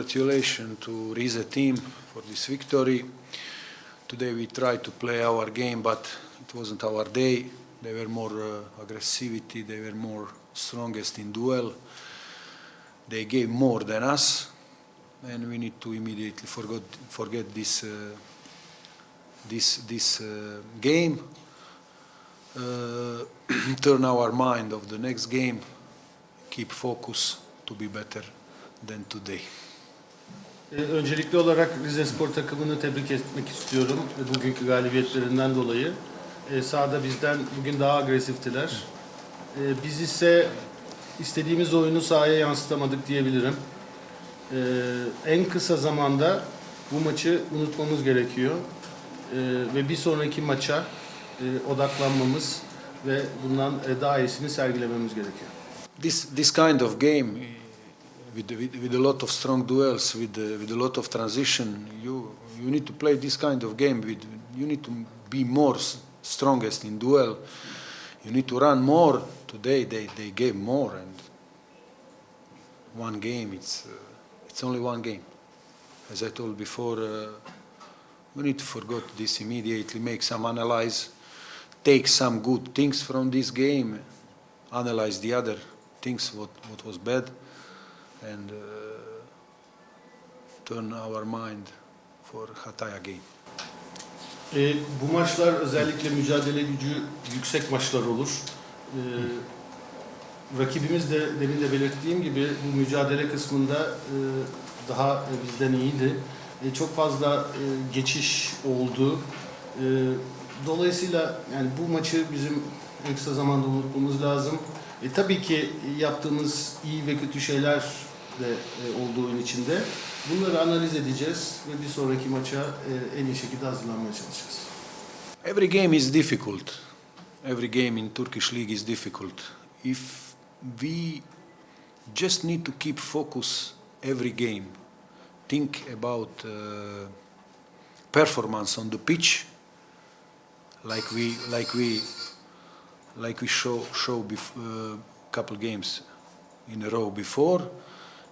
congratulations to Rize team for this victory. Today we tried to play our game, but it wasn't our day. They were more uh, aggressivity. They were more strongest in duel. They gave more than us, and we need to immediately forget forget this uh, this this uh, game. Uh, turn our mind of the next game. Keep focus to be better than today. Ee, Öncelikli olarak Rize Spor takımını tebrik etmek istiyorum e, bugünkü galibiyetlerinden dolayı. Ee, Sahada bizden bugün daha agresiftiler. Ee, Biz ise istediğimiz oyunu sahaya yansıtamadık diyebilirim. En kısa zamanda bu maçı unutmamız gerekiyor. Ve bir sonraki maça e, odaklanmamız ve bundan e, daha iyisini sergilememiz gerekiyor. This this kind of game, with with, with a lot of strong duels, with uh, with a lot of transition, you you need to play this kind of game. With you need to be more strongest in duel. You need to run more. Today they, they gave more, and one game it's uh, it's only one game. As I told before, uh, we need to forget this immediately. Make some analyze, take some good things from this game, analyze the other things what, what was bad and uh, turn our mind for Hatay again. E, bu maçlar özellikle mücadele gücü yüksek maçlar olur. E, rakibimiz de demin de belirttiğim gibi bu mücadele kısmında e, daha bizden iyiydi. E, çok fazla e, geçiş oldu. E, dolayısıyla yani bu maçı bizim en kısa zamanda unutmamız lazım. E, tabii ki yaptığımız iyi ve kötü şeyler de e, olduğu içinde. Bunları analiz edeceğiz ve bir sonraki maça e, en iyi şekilde hazırlanmaya çalışacağız. Every game is difficult. Every game in Turkish league is difficult. If we just need to keep focus every game, think about uh, performance on the pitch, like we like we like we show show bef- uh, couple games in a row before.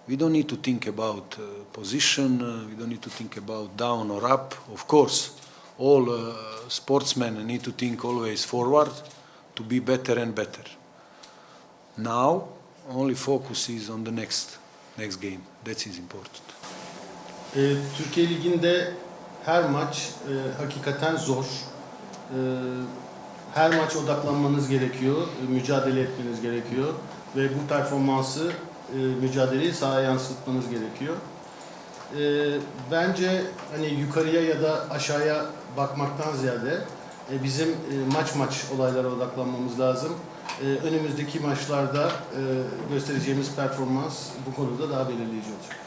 We don't need to think about uh, position. Uh, we don't need to think about down or up. Of course, all uh, sportsmen need to think always forward to be better and better. Now, only focus is on the next next game. That is important. E, Türkiye Ligi'nde her maç e, hakikaten zor. E, her maç odaklanmanız gerekiyor, e, mücadele etmeniz gerekiyor ve bu performansı, e, mücadeleyi sahaya yansıtmanız gerekiyor. E, bence hani yukarıya ya da aşağıya bakmaktan ziyade e, bizim e, maç maç olaylara odaklanmamız lazım. E, önümüzdeki maçlarda e, göstereceğimiz performans bu konuda daha belirleyici olacak.